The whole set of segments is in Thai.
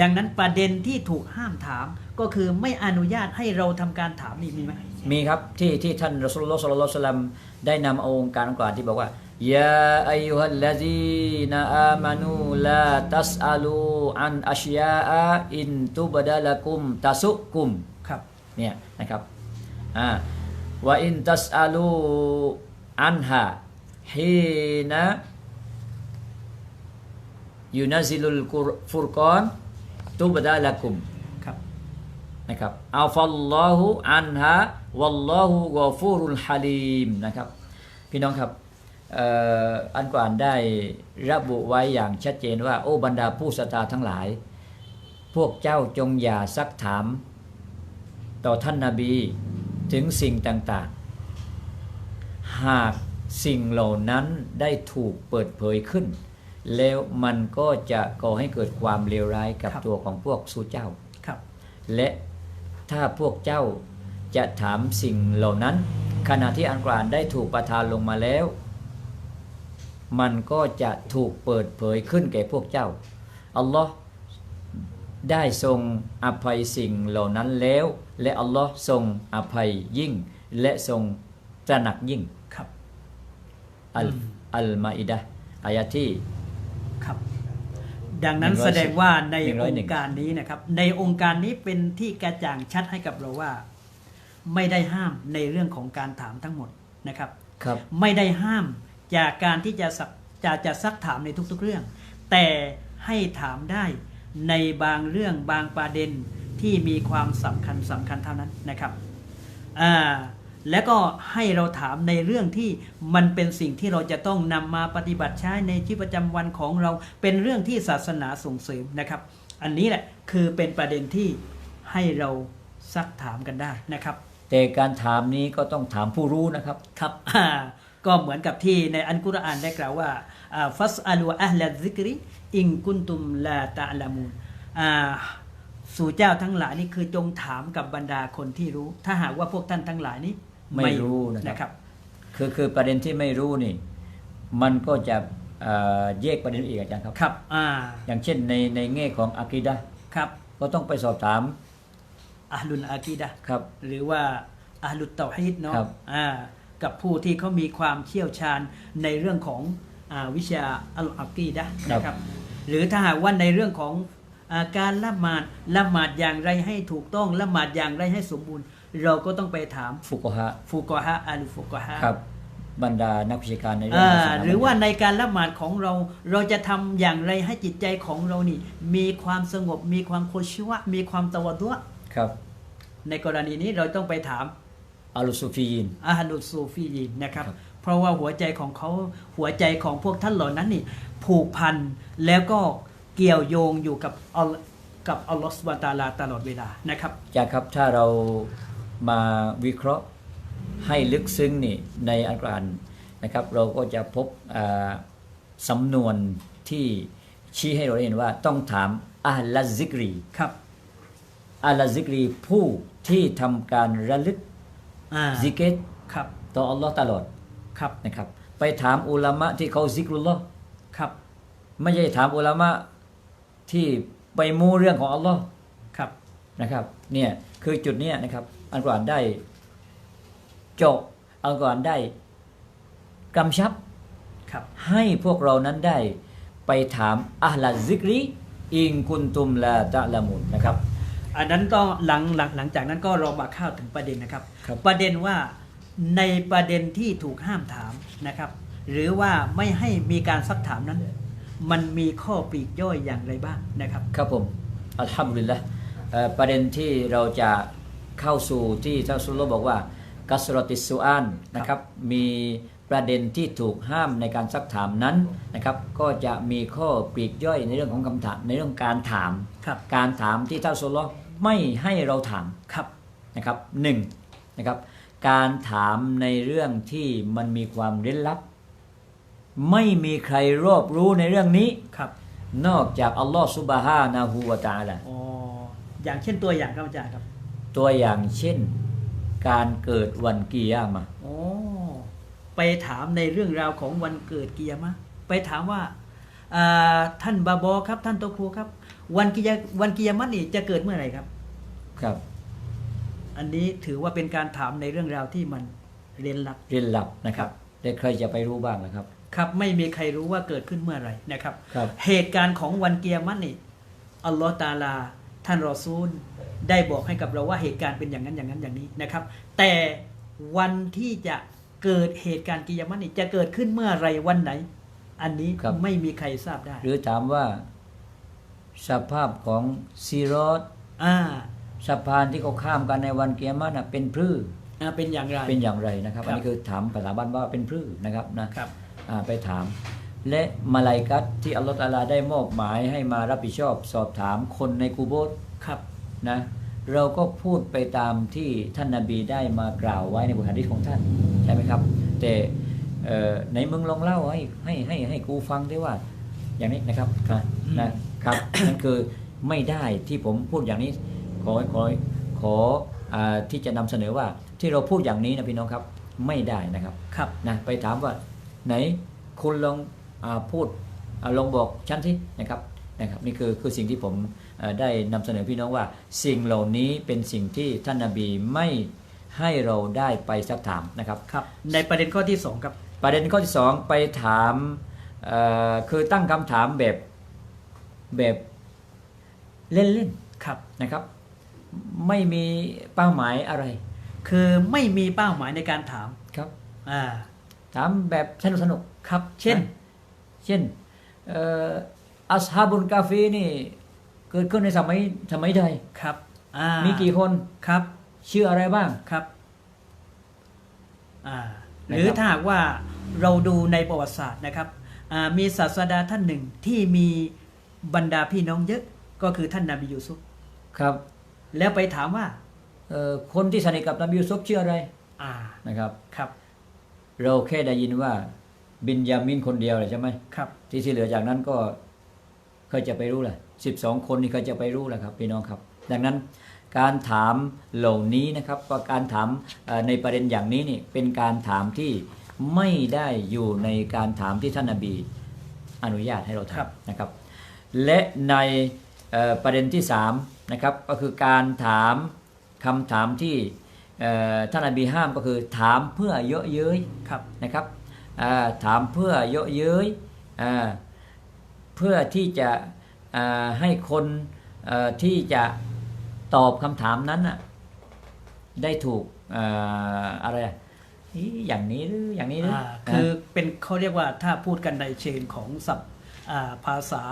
ดังนั้นประเด็นที่ถูกห้ามถามก็คือไม่อนุญาตให้เราทำการถามนี่มีไหมมีครับที่ที่ท่านรอสูลุลลอฮ์ศ็อลลัลลอฮุอะลัยฮิวะซัลลัมได้นำเอาองค์การอัลกุรอานที่บอกว่ายาอายุฮัลลซีนาอามานูลาตัสอาลูอันอัชยาอาอินตุบดะละกุมตัสุกุมครับเนี่ยนะครับอ่าว่าอินตัสอาลูอันฮาฮีนะยูนาซิลุลกุรฟุรกอน ตุบดะละกุมครับนะครับอัลฟัลลอฮุอันฮะวัลลอฮุกอฟูรุลฮาลีมนะครับ พี่น้องครับเอ่ออันกวานได้ระบุไว้อย่างชัดเจนว่า โอ้บรรดาผู้ศรัทธาทั้งหลาย พวกเจ้าจงอย่าซักถาม ต่อท่านนาบีถึงสิ่งต่างๆ หากสิ่งเหล่านั้นได้ถูกเปิดเผยขึ้น แล้วมันก็จะก่อให้เกิดความเลวร้ายกับครับตัวของพวกสู้เจ้าครับ และถ้าพวกเจ้าจะถามสิ่งเหล่านั้น ขณะที่อันกรานได้ถูกประทานลงมาแล้ว มันก็จะถูกเปิดเผยขึ้นแก่พวกเจ้าอัลลอฮ์ได้ทรงอภัยสิ่งเหล่านั้นแล้ว และอัลลอฮ์ทรงอภัยยิ่ง และทรงตระหนักยิ่งครับอัลอืมอัลมาอิดะห์อายะที่ ครับ ดังนั้นหนึ่งร้อยแสดงว่าในหนึ่งร้ออยงหนึ่งค์การนี้นะครับ ในองค์การนี้เป็นที่กระจ่างชัดให้กับเราว่า ไม่ได้ห้ามในเรื่องของการถามทั้งหมดนะครับครับ ไม่ได้ห้ามจากการที่จะสักจะจะซักถามในทุกๆเรื่อง แต่ให้ถามได้ในบางเรื่องบางประเด็นที่มีความสำคัญสำคัญเท่านั้นนะครับอ่า แล้วก็ให้เราถามในเรื่องที่มันเป็นสิ่งที่เราจะต้องนำมาปฏิบัติใช้ในชีวิตประจำวันของเรา เป็นเรื่องที่ศาสนาส่งเสริมนะครับ อันนี้แหละคือเป็นประเด็นที่ให้เราซักถามกันได้นะครับ แต่การถามนี้ก็ต้องถามผู้รู้นะครับครับอ่าก็เหมือนกับที่ในอันกุรอานได้กล่าวว่าฟัสอาลูอัลลซิกริอิงกุนตุมลาตะลามูนอ่าสู่เจ้าทั้งหลายนี่คือจงถามกับบรรดาคนที่รู้ ถ้าหากว่าพวกท่านทั้งหลายนี้ ไม่รู้นะครับนะครับ คือคือประเด็นที่ไม่รู้นี่ มันก็จะเอ่อแยกประเด็นอีกอาจารย์ครับครับอ่าอย่างเช่นในในแง่ของอะกีดะห์ครับ ก็ต้องไปสอบถามอาลุนอากีดะห์ครับ หรือว่าอาลุตเตาฮีดเนาะครับอ่ากับผู้ที่เขามีความเชี่ยวชาญในเรื่องของอาวิชาอัลอากีดะห์นะครับ หรือถ้าหากว่าในเรื่องของอาการละหมาดละหมาดอย่างไรให้ถูกต้องละหมาดอย่างไรให้สมบูรณ์ เราก็ต้องไปถามฟุกฮะฟูกอฮะอาลุฟูกอฮะครับบรรดานักวิชาการในเรื่องอ่าศาสนาหรือว่าในการละหมาดของเราเราจะทำอย่างไรให้จิตใจของเรานี่ มีความสงบมีความโคชวะ มีความตะวัดวะครับ ในกรณีนี้เราต้องไปถามอัลลุซูฟียินอาฮัลุสซูฟียีนนะครับครับ เพราะว่าหัวใจของเขาหัวใจของพวกท่านเหล่านั้นนี่ ผูกพันแล้วก็เกี่ยวโยงอยู่กับอัลกับอัลลอฮฺสุบฮานะฮูวะตะอาลาตลอดเวลานะครับจากครับถ้าเรา มาวิเคราะห์ให้ลึกซึ้งนี่ในอัลกุรอานนะครับ เราก็จะพบอ่าสำนวนที่ชี้ให้เราเห็นว่าต้องถามอาลลซิกรีครับอาลลซิกรีผู้ที่ทำการระลึกอ่าซิกเกตครับต่ออัลลอฮ์ตลอดครับนะครับ ไปถามอุลามะที่เขาซิกรุลลอฮ์ครับไม่ใช่ถามอุลามะที่ไปมูเรื่องของอัลลอฮ์ครับนะครับเนี่ยคือจุดเนี้ยนะครับ อัลกุรอานได้เจาะอัลกุรอานได้กำชับครับ ให้พวกเรานั้นได้ไปถามอัลลซิกรีอิงกุนตุมลาตะละมุนนะครับ อันนั้นก็หลังหลังหลังจากนั้นก็เรามาเข้าถึงประเด็นนะครับครับ ประเด็นว่าในประเด็นที่ถูกห้ามถามนะครับ หรือว่าไม่ให้มีการซักถามนั้น มันมีข้อปลีกย่อยอย่างไรบ้างนะครับ ครับผมอัลฮัมดุลิลละเอ่อประเด็นที่เราจะ เข้าสู่ที่ท่านสุลลอฮ์บอกว่ากัสรติสสุอานนะครับมีประเด็นที่ถูกห้ามในการซักถามนั้นนะครับก็จะมีข้อปลีกย่อยในเรื่องของคำถามในเรื่องการถามครับการถามที่ท่านสุลลอฮ์ไม่ให้เราถามครับนะครับหนึ่งนะครับการถามในเรื่องที่มันมีความเร้นลับ ไม่มีใครรอบรู้ในเรื่องนี้ครับนอกจากอัลลอฮ์ซุบฮานะฮูวะตะอาลาอ๋ออย่างเช่นตัวอย่างครับอาจารย์ครับ ตัวอย่างเช่น การเกิดวันกิยามะห์โอ้ไปถามในเรื่องราวของวันเกิดกิยามะห์ไปถามว่าอ่าท่านบาบอครับ ท่านโตครูครับ วันกิยาวันกิยามัตนี่จะเกิดเมื่อไหร่ครับ ครับ อันนี้ถือว่าเป็นการถามในเรื่องราวที่มันเรียนลับเรียนหลับนะครับแต่ใครจะไปรู้บ้างนะครับ ครับไม่มีใครรู้ว่าเกิดขึ้นเมื่อไหร่นะครับครับเหตุการณ์ของวันกิยามัตนี่อัลลอฮ์ตาลา ท่านรอซูล ได้บอกให้กับเราว่าเหตุการณ์เป็นอย่างนั้นอย่างนั้นอย่างนี้นะครับ แต่วันที่จะเกิดเหตุการณ์กิยามัตนี่จะเกิดขึ้นเมื่อไหรวันไหน อันนี้ครับไม่มีใครทราบได้ หรือถามว่า สภาพของซีรอดอ่าสะพานที่เขาข้ามกันในวันเกียรติน่ะเป็นพรื้อ่าเป็นอย่างไรเป็นอย่างไรนะครับครับอันนี้คือถามภาษาบ้านว่าเป็นพรื้นะครับนะครับอ่าไปถาม และมาลายกัตที่อัลลอฮฺตะอาลาได้มอบหมายให้มารับผิดชอบ สอบถามคนในกูโบสครับ นะเราก็พูดไปตามที่ท่านนาบีได้มากล่าวไว้ในบทหะดีษของท่านใช่ไหมครับ แต่เอ่อในมึงลองเล่าให้ให้ให้ให้กูฟังได้ว่า อย่างนี้นะครับนะอืมนะครับนั่นคือไม่ได้ที่ผมพูดอย่างนี้ขอขอขออาที่จะนำเสนอว่าที่เราพูดอย่างนี้นะพี่น้องครับไม่ได้นะครับครับนะไปถามว่าไหนคุณลองอาพูดอาลองบอกฉันสินะครับนะครับ นี่คือคือสิ่งที่ผมเอ่อ ได้นำเสนอพี่น้องว่า สิ่งเหล่านี้เป็นสิ่งที่ท่านนาบีไม่ให้เราได้ไปสักถามนะครับครับ ในประเด็นข้อที่สองครับประเด็นข้อที่สองไปถามเอ่อคือตั้งคำถามแบบแบบเล่นครับๆนะครับ ไม่มีเป้าหมายอะไร คือไม่มีเป้าหมายในการถามครับอ่าถามแบบสนุกสนุกครับ เช่น เช่นเอ่ออัสฮาบุลกาฟีนี่ เกิดขึ้นในสมัยสมัยใดครับมีกี่คนครับชื่ออะไรบ้างครับหรือถ้าหากว่าเราดูในประวัติศาสตร์นะครับมีศาสดาท่านหนึ่งที่มีบรรดาพี่น้องเยอะก็คือท่านนาบียูซุฟครับ แล้วไปถามว่าคนที่สนิทกับนบียูซุฟชื่ออะไรนะครับครับ เราแค่ได้ยินว่า บินยามินคนเดียวเลยใช่ไหมครับ ที่ที่เหลือจากนั้นก็เคยจะไปรู้เลย 12 คนนี่เขาจะไปรู้แหละครับพี่น้องครับ ดังนั้นการถามเหล่านี้นะครับการถามในประเด็นอย่างนี้นี่เป็นการถามที่ไม่ได้อยู่ในการถามที่ท่านนบีอนุญาตให้เราถามนะครับ และในประเด็นที่3นะครับก็คือการถามคำถามที่ท่านนบีห้ามก็คือถามเพื่อเยอะเย้ยนะครับถามเพื่อเยอะเย้ยเพื่อที่จะ ให้คนเอ่อที่จะตอบคำถามนั้นน่ะได้ถูกอ่าอะไรอะอีอย่างนี้หรืออย่างนี้หรืออ่าอ่าคือเป็นเขาเรียกว่าถ้าพูดกันในเชิงของศัพท์อ่าภาษา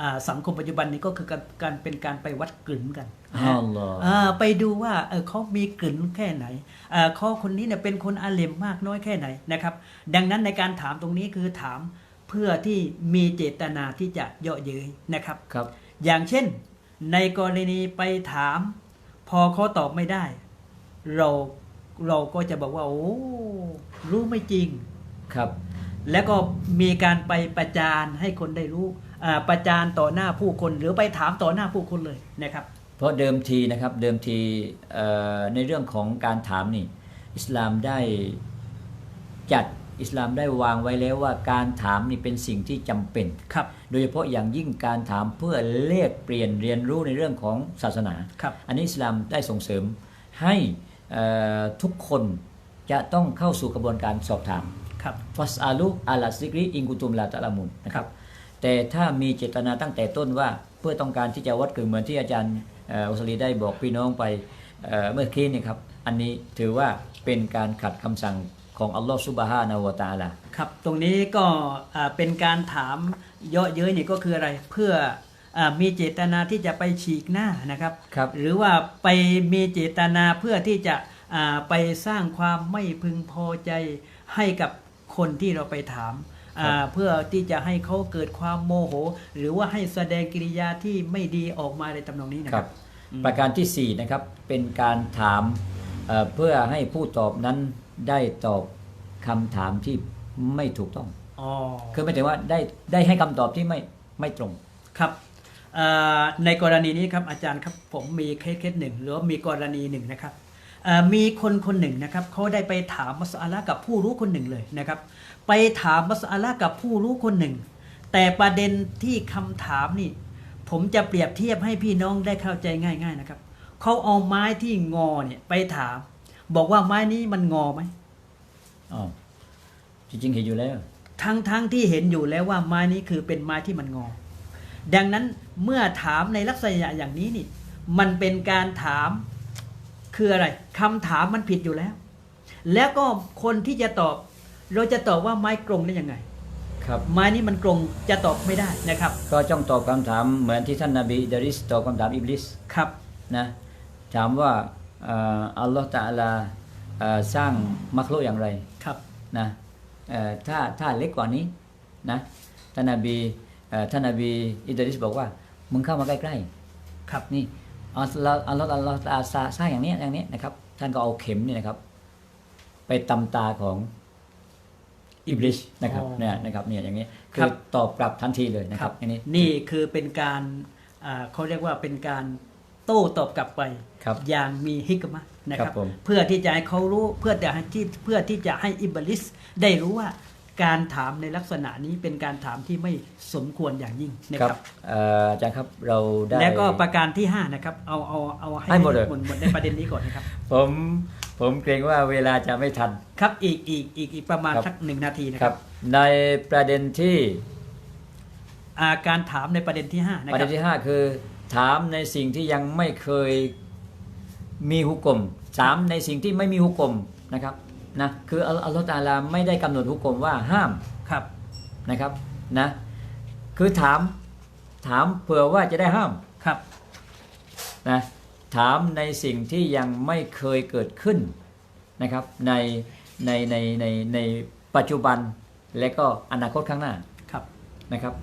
อ่าสังคมปัจจุบันนี้ก็คือการการเป็นการไปวัดกลิ่นกันนะอัฮะลลอฮ์อ่าไปดูว่าเออเขามีกลิ่นแค่ไหนอ่าเขาคนนี้เนี่ยเป็นคนอาเลมมากน้อยแค่ไหนนะครับ ดังนั้นในการถามตรงนี้คือถาม เพื่อที่มีเจตนาที่จะเยาะเย้ยนะครับครับ อย่างเช่น ในกรณีไปถาม พอเขาตอบไม่ได้ เราเราก็จะบอกว่าโอ้รู้ไม่จริงครับ แล้วก็มีการไปประจานให้คนได้รู้อ่าประจานต่อหน้าผู้คนหรือไปถามต่อหน้าผู้คนเลยนะครับ เพราะเดิมทีนะครับเดิมทีเอ่อในเรื่องของการถามนี่ อิสลามได้จัด อิสลามได้วางไว้แล้วว่าการถามนี่เป็นสิ่งที่จำเป็นครับ โดยเฉพาะอย่างยิ่งการถามเพื่อเลกเปลี่ยนเรียนรู้ในเรื่องของศาสนาครับอันนี้อิสลามได้ส่งเสริมให้เอ่อทุกคนจะต้องเข้าสู่กระบวนการสอบถามครับฟัสอาลุอาลาซิกริอิงกุตุมลาตะละมุนนะครับแต่ถ้ามีเจตนาตั้งแต่ต้นว่าเพื่อต้องการที่จะวัดกึ่งเหมือนที่อาจารย์เอ่ออุสลีได้บอกพี่น้องไปเอ่อเมื่อกี้นี่ครับอันนี้ถือว่าเป็นการขัดคำสั่ง ของอัลลอฮฺซุบฮานะฮูวะตะอาลาครับตรงนี้ก็อ่าเป็นการถามเยาะเย้ยนี่ก็คืออะไรเพื่ออามีเจตนาที่จะไปฉีกหน้านะครับครับหรือว่าไปมีเจตนาเพื่อที่จะอ่าไปสร้างความไม่พึงพอใจให้กับคนที่เราไปถามอ่าเพื่อที่จะให้เขาเกิดความโมโห หรือว่าให้แสดงกิริยาที่ไม่ดีออกมาในตำนองนี้นะคครัรับบประการที่สี่นะครับเป็นการถาม เอ่อเพื่อให้ผู้ตอบนั้นได้ตอบคำถามที่ไม่ถูกต้องอ๋อคือหมายถึงว่าได้ได้ให้คำตอบที่ไม่ไม่ตรงครับเอ่อในกรณีนี้ครับอาจารย์ครับผมมีเคสเคสหนึ่งหรือว่ามีกรณีหนึ่งนะครับเอ่อมีคนคนหนึ่งนะครับเขาได้ไปถามมัสอาละกับผู้รู้คนหนึ่งเลยนะครับ ไปถามมัสอาละกับผู้รู้คนหนึ่ง แต่ประเด็นที่คำถามนี่ ผมจะเปรียบเทียบให้พี่น้องได้เข้าใจง่าย ๆนะครับ เขาเอาไม้ที่งอเนี่ย ไปถาม บอกว่าไม้นี้มันงอไหมอ๋อจริงๆเห็นอยู่แล้ว ทั้งทั้งที่เห็นอยู่แล้วว่าไม้นี้คือเป็นไม้ที่มันงอ ดังนั้นเมื่อถามในลักษณะอย่างนี้นี่ มันเป็นการถามคืออะไรคำถามมันผิดอยู่แล้ว แล้วก็คนที่จะตอบ เราจะตอบว่าไม้กรงได้ยังไง ครับ ไม้นี้มันกรงจะตอบไม่ได้นะครับ ก็จ้องตอบคำถามเหมือนที่ท่านนาบีอิดาริสตอบคำถามอิบลิสครับนะ ถามว่าเอ่ออัลลอฮฺตะอาลาเอ่อสร้างมักลุกอย่างไรครับนะเอ่อถ้าถ้าเล็กกว่านี้นะท่านนาบีเอ่อท่านนาบีอิดาริสบอกว่า มึงเข้ามาใกล้ครับๆนี่อัลลอฮฺอัลลอฮฺอัลลอฮฺตะอาลาสร้างอย่างนี้อย่างนี้นะครับ ท่านก็เอาเข็มนี่นะครับ ไปตำตาของอิบลิสนะครับอ๋อเนี่ยนะครับเนี่ยอย่างนี้คคืรัอบตอบกลับทันทีเลยนะครับอันนี้นี่คือเป็นการอ่าเขาเรียกว่าเป็นการ โต้ตอบกลับไปครับอย่างมีฮิกมะนะคครัรับบผมเพื่อที่จะให้เขารู้เพื่อจะให้ที่เพื่อที่จะให้อิบลิสได้รู้ว่าการถามในลักษณะนี้เป็นการถามที่ไม่สมควรอย่างยิ่งนะคครัรับบเอ่ออาจารย์ครับเราได้และก็ประการที่ห้านะครับ เอาเอาเอาให้ให้หมดเลยหมดหมดในประเด็นนี้ก่อนนะครับ ผมผมเกรงว่าเวลาจะไม่ทันครับอีกอีกอีกอีกประมาณครับสักหนึ่งนาทีนะคครัรับบในประเด็นที่อ่าการถามในประเด็นที่ห้านะประคเด็รับนที่ห้าคือ ถามในสิ่งที่ยังไม่เคยมีหุกกลมถามในสิ่งที่ไม่มีหุกกลมนะครับนะคืออัลอัลลอฮฺตะอาลาไม่ได้กำหนดหุกกลมว่าห้ามครับนะครับนะคือถามถามเผื่อว่าจะได้ห้ามครับนะถามในสิ่งที่ยังไม่เคยเกิดขึ้นนะครับในในในในในปัจจุบันและก็อนาคตข้างหน้าครับนะครับ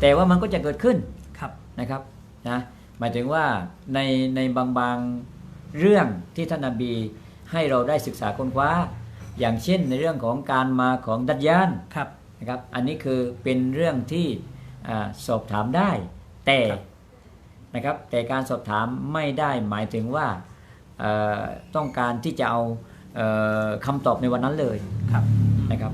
แต่ว่ามันก็จะเกิดขึ้นครับนะครับ นะหมายถึงว่าในในบางบางเรื่องที่ท่านนาบีให้เราได้ศึกษาค้นคว้า อย่างเช่นในเรื่องของการมาของดัจยานครับนะครับอันนี้คือเป็นเรื่องที่อาสอบถามได้แต่ครับนะครับแต่การสอบถามไม่ได้หมายถึงว่าเอ่อต้องการที่จะเอาเอ่อคำตอบในวันนั้นเลยครับนะครับ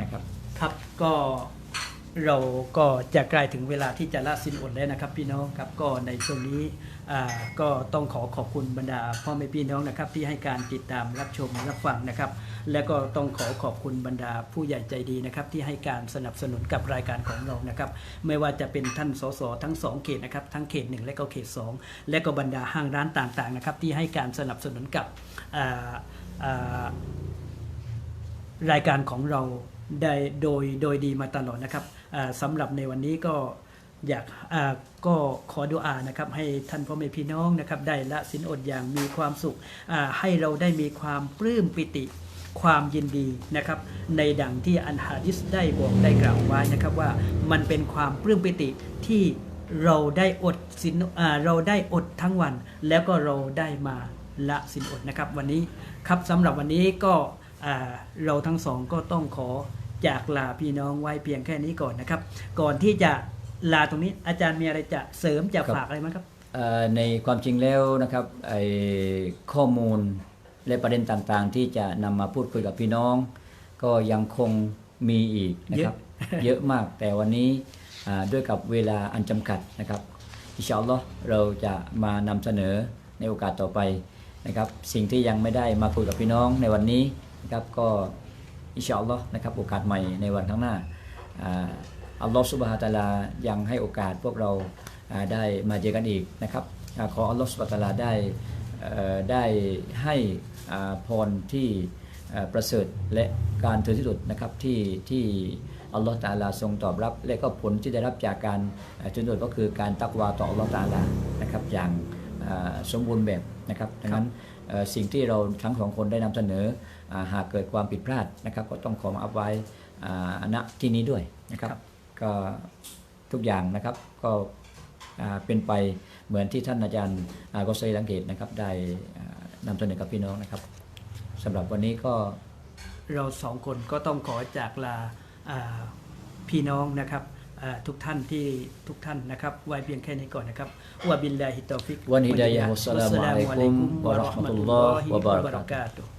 นะครับครับก็ เราก็จะใกล้ถึงเวลาที่จะละสินอดแล้วนะครับ พี่น้องครับก็ในช่วงนี้ก็ต้องขอขอบคุณบรรดาพ่อแม่พี่น้องนะครับ ที่ให้การติดตามรับชมรับฟังนะครับ และก็ต้องขอขอบคุณบรรดาผู้ใหญ่ใจดีนะครับ ที่ให้การสนับสนุนกับรายการของเรานะครับ ไม่ว่าจะเป็นท่านสสทั้งสองเขตนะครับทั้งเขตหนึ่งและก็เขตสองและก็บรรดาห้างร้านต่างๆนะครับ ที่ให้การสนับสนุนกับรายการของเราได้โดยโดยดีมาตลอดนะครับ สำหรับในวันนี้ก็อยากก็ขอดุอานะครับให้ท่านพ่อแม่พี่น้องนะครับได้ละสินอดอย่างมีความสุขให้เราได้มีความปลื้มปิติความยินดีนะครับในดังที่อันฮะดิษได้บอกได้กล่าวไว้นะครับว่ามันเป็นความปลื้มปิติที่เราได้อดสินเราได้อดทั้งวัน แล้วก็เราได้มาละสินอดนะครับวันนี้ครับสำหรับวันนี้ก็เราทั้งสองก็ต้องขอ จากลาพี่น้องไว้เพียงแค่นี้ก่อนนะครับ ก่อนที่จะลาตรงนี้อาจารย์มีอะไรจะเสริมจะครับฝากอะไรไหมครับเอ่อในความจริงแล้วนะครับไอ้ข้อมูลและประเด็นต่างๆ ที่จะนำมาพูดคุยกับพี่น้อง ก็ยังคงมีอีกนะครับ เยอะมากแต่วันนี้อ่าด้วยกับเวลาอันจำกัดนะครับอินชาอัลลอฮ์เราจะมานำเสนอในโอกาสต่อไปนะครับ สิ่งที่ยังไม่ได้มาคุยกับพี่น้องในวันนี้นะครับก็ อินชาอัลลอฮ์นะครับโอกาสใหม่ในวันข้างหน้าอ่าอัลลอฮ์สุบฮานะฮูวะตะอาลายังให้โอกาสพวกเราอ่าได้มาเจอกันอีกนะครับอ่าขออัลลอฮ์สุบฮานะฮูวะตะอาลาได้เอ่อได้ให้อ่าพรที่เอ่อประเสริฐและการถึงที่สุดนะครับที่ที่อัลลอฮฺตะอาลาทรงตอบรับ และก็ผลที่ได้รับจากการเอ่อจุนโดดก็คือการตักวาต่ออัลลอฮฺตะอาลานะครับอย่างอ่าสมบูรณ์แบบนะครับดังนั้นเอ่อสิ่งที่เราทั้งสองคนได้นำเสนออา หากเกิดความผิดพลาดนะครับ ก็ต้องขอมาอัพไว้อ่าณที่นี้ด้วยนะครับครับ ก็ทุกอย่างนะครับก็อ่าเป็นไปเหมือนที่ท่านอาจารย์อ่ากอสไลลังเกตนะครับ ได้อ่านำเสนอกับพี่น้องนะครับสำหรับวันนี้ก็เราสองคนก็ต้องขอจากลาอ่าพี่น้องนะครับอ่าทุกท่านที่ทุกท่านนะครับ ไว้เพียงแค่นี้ก่อนนะครับวะบิลลาฮิตตอฟิกวันฮิดายะฮ์วัสสลามุอะลัยกุมวะเราะห์มะตุลลอฮ์วะบะเราะกาตุฮ์ตุฮ์